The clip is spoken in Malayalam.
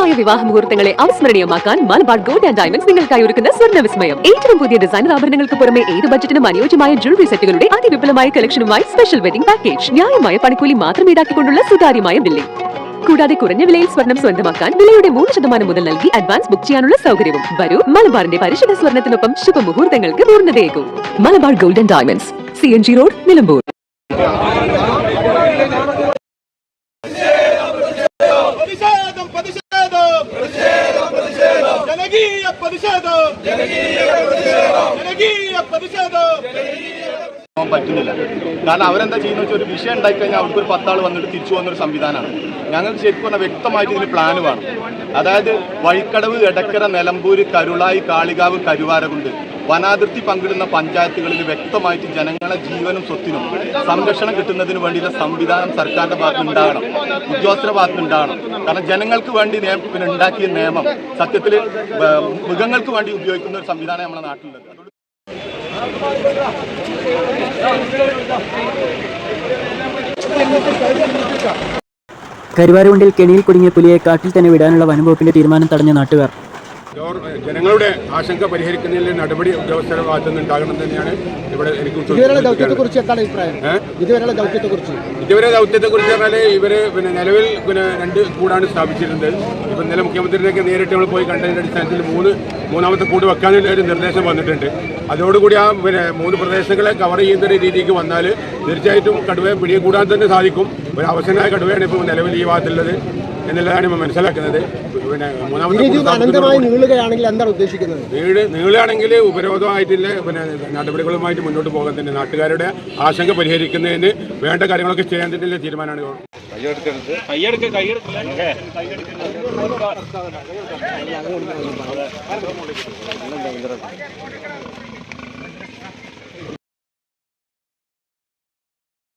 മനോഹരമായ വിവാഹ മുഹൂർത്തങ്ങളെ അവസ്മരണീയമാക്കാൻ മലബാർ ഗോൾഡ് ആൻഡ് ഡയമണ്ട്സ് നിങ്ങൾക്കായി ഒരുക്കുന്ന സ്വർണ വിസ്മയം ഏറ്റവും പുതിയ ഡിസൈനർ ആഭരണങ്ങൾക്ക് പുറമെ ഏത് ബജറ്റിനും അനുയോജ്യമായ ജ്വല്ലറി സെറ്റുകളുടെ അതിവിപുലമായ കളക്ഷനുമായി സ്പെഷ്യൽ വെഡിംഗ് പാക്കേജ് ന്യായമായ പണിക്കൂലി മാത്രം ഈടാക്കിക്കൊണ്ടുള്ള സുതാര്യമായ ബില്ലിംഗ് കൂടാതെ കുറഞ്ഞ വിലയിൽ സ്വർണം സ്വന്തമാക്കാൻ വിലയുടെ മൂന്ന് ശതമാനം മുതൽ നൽകി അഡ്വാൻസ് ബുക്ക് ചെയ്യാനുള്ള സൗകര്യവും. വരൂ മലബാറിന്റെ പരിശുദ്ധ സ്വർണത്തിനൊപ്പം ശുഭമുഹൂർത്തങ്ങൾക്ക് പൂർണതയേക്കും Malabar gold and diamonds C N G road Nilambur പ്രതിഷേധം പ്രതിഷേധം ജനകീയ പ്രതിഷേധം. പറ്റുന്നില്ല. കാരണം അവരെന്താ ചെയ്യുന്ന വെച്ചാൽ ഒരു വിഷയം ഉണ്ടായി കഴിഞ്ഞാൽ അവർക്ക് ഒരു പത്താൾ വന്നിട്ട് തിരിച്ചു പോകുന്ന ഒരു സംവിധാനമാണ്. ഞങ്ങൾക്ക് ശരിക്കും പറഞ്ഞാൽ വ്യക്തമായിട്ട് ഇതിന് പ്ലാനുമാണ് അതായത് വഴിക്കടവ് എടക്കര നിലമ്പൂര് കരുളായി കാളികാവ് കരുവാരകുണ്ട് വനാതിർത്തി പങ്കിടുന്ന പഞ്ചായത്തുകളിൽ വ്യക്തമായിട്ട് ജനങ്ങളെ ജീവനും സ്വത്തിനും സംരക്ഷണം കിട്ടുന്നതിന് വേണ്ടിയുള്ള സംവിധാനം സർക്കാരിന്റെ ഭാഗത്ത് ഉണ്ടാകണം. ഉദ്യോഗസ്ഥരുടെ ഭാഗത്ത് ഉണ്ടാകണം. കാരണം ജനങ്ങൾക്ക് വേണ്ടി പിന്നെ ഉണ്ടാക്കിയ നിയമം സത്യത്തിൽ മൃഗങ്ങൾക്ക് വേണ്ടി ഉപയോഗിക്കുന്ന ഒരു സംവിധാനം നമ്മുടെ നാട്ടിലുള്ളത്. അതുകൊണ്ട് കരുവാരുകൊണ്ടിൽ കെണിയിൽ കുടുങ്ങിയ പുലിയെ കാട്ടിൽ തന്നെ വിടാനുള്ള വനംവകുപ്പിന്റെ തീരുമാനം തടഞ്ഞ നാട്ടുകാർ. ജനങ്ങളുടെ ആശങ്ക പരിഹരിക്കുന്നതിൽ നടപടി ഉദ്യോഗസ്ഥരുടെ ഭാഗത്തു നിന്ന് ഉണ്ടാകണം തന്നെയാണ് ഇവിടെ എനിക്ക് ഇതുവരെയുള്ള ദൗത്യത്തെ കുറിച്ച് എന്താണ് അഭിപ്രായം? ഇതുവരെയുള്ള ദൗത്യത്തെ കുറിച്ച് ഇതുവരെ ദൗത്യത്തെ കുറിച്ച് പറഞ്ഞാൽ ഇവർ പിന്നെ നിലവിൽ പിന്നെ രണ്ട് കൂടാണ് സ്ഥാപിച്ചിരുന്നത്. ഇപ്പം ഇന്നലെ മുഖ്യമന്ത്രിയിലേക്ക് നേരിട്ട് നമ്മൾ പോയി കണ്ടതിന്റെ അടിസ്ഥാനത്തിൽ മൂന്ന് മൂന്നാമത്തെ കൂട് വെക്കാനുള്ള ഒരു നിർദ്ദേശം വന്നിട്ടുണ്ട്. അതോടുകൂടി ആ പിന്നെ മൂന്ന് പ്രദേശങ്ങളെ കവർ ചെയ്യുന്ന ഒരു രീതിക്ക് വന്നാൽ തീർച്ചയായിട്ടും കടുവയെ പിടിയെ കൂടാൻ തന്നെ സാധിക്കും. ഒരു അവസരമായ കടുവയാണ് ഇപ്പോൾ നിലവിൽ ഈ ഭാഗത്തുള്ളത്. എന്നുള്ളതാണ് നമ്മൾ മനസ്സിലാക്കുന്നത് പിന്നെ അനന്തമായി നീളുകയാണെങ്കിൽ എന്താണ് ഉദ്ദേശിക്കുന്നത് നീട് നീളാണെങ്കിൽ ഉപരോധമായിട്ടില്ല പിന്നെ നടപടികളുമായിട്ട് മുന്നോട്ട് പോകാൻ തന്നെ നാട്ടുകാരുടെ ആശങ്ക പരിഹരിക്കുന്നതിന് വേണ്ട കാര്യങ്ങളൊക്കെ ചെയ്യാൻ തന്നെയുള്ള തീരുമാനമാണ്